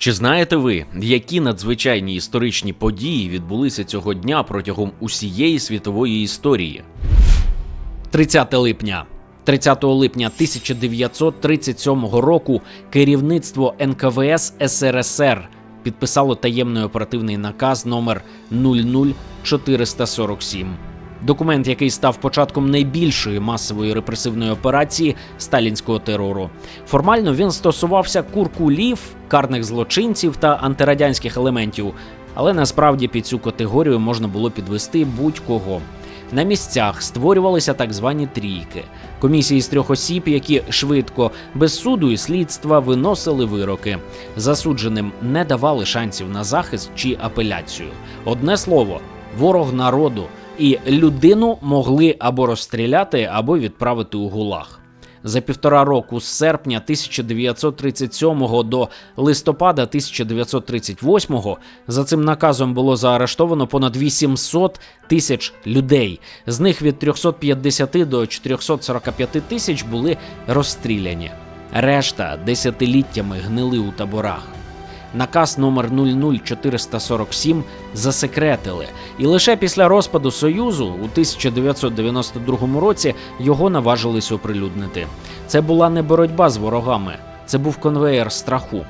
Чи знаєте ви, які надзвичайні історичні події відбулися цього дня протягом усієї світової історії? 30 липня. 30 липня 1937 року керівництво НКВС СРСР підписало таємний оперативний наказ номер 00447. Документ, який став початком найбільшої масової репресивної операції сталінського терору. Формально він стосувався куркулів, карних злочинців та антирадянських елементів, але насправді під цю категорію можна було підвести будь-кого. На місцях створювалися так звані трійки комісії з трьох осіб, які швидко, без суду і слідства виносили вироки. Засудженим не давали шансів на захист чи апеляцію. Одне слово, ворог народу, і людину могли або розстріляти, або відправити у гулаг. За півтора року з серпня 1937 до листопада 1938 за цим наказом було заарештовано понад 800 тисяч людей. З них від 350 до 445 тисяч були розстріляні. Решта десятиліттями гнили у таборах. Наказ номер 00447 засекретили, і лише після розпаду Союзу у 1992 році його наважились оприлюднити. Це була не боротьба з ворогами, це був конвеєр страху.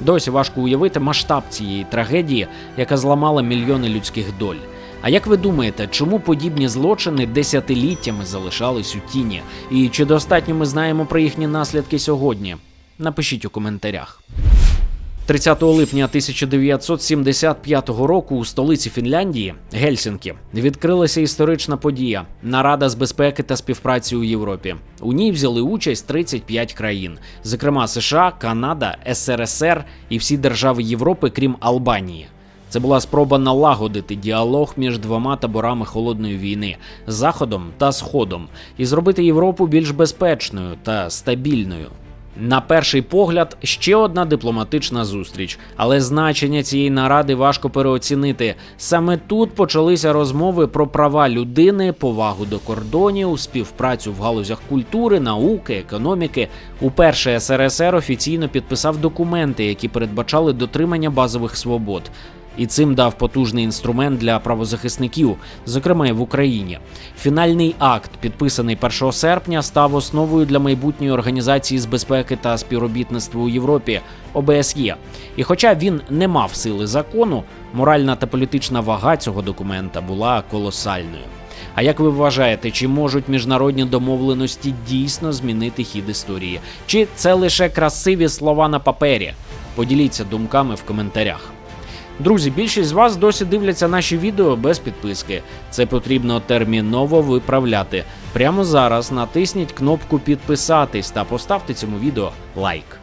Досі важко уявити масштаб цієї трагедії, яка зламала мільйони людських доль. А як ви думаєте, чому подібні злочини десятиліттями залишались у тіні? І чи достатньо ми знаємо про їхні наслідки сьогодні? Напишіть у коментарях. 30 липня 1975 року у столиці Фінляндії Гельсінкі відкрилася історична подія нарада з безпеки та співпраці у Європі. У ній взяли участь 35 країн, зокрема США, Канада, СРСР і всі держави Європи, крім Албанії. Це була спроба налагодити діалог між двома таборами холодної війни заходом та сходом, і зробити Європу більш безпечною та стабільною. На перший погляд, ще одна дипломатична зустріч, але значення цієї наради важко переоцінити. Саме тут почалися розмови про права людини, повагу до кордонів, співпрацю в галузях культури, науки, економіки. Уперше СРСР офіційно підписав документи, які передбачали дотримання базових свобод. І цим дав потужний інструмент для правозахисників, зокрема і в Україні. Фінальний акт, підписаний 1 серпня, став основою для майбутньої організації з безпеки та співробітництва у Європі ОБСЄ. І хоча він не мав сили закону, моральна та політична вага цього документа була колосальною. А як ви вважаєте, чи можуть міжнародні домовленості дійсно змінити хід історії? Чи це лише красиві слова на папері? Поділіться думками в коментарях. Друзі, більшість з вас досі дивляться наші відео без підписки. Це потрібно терміново виправляти. Прямо зараз натисніть кнопку підписатись та поставте цьому відео лайк.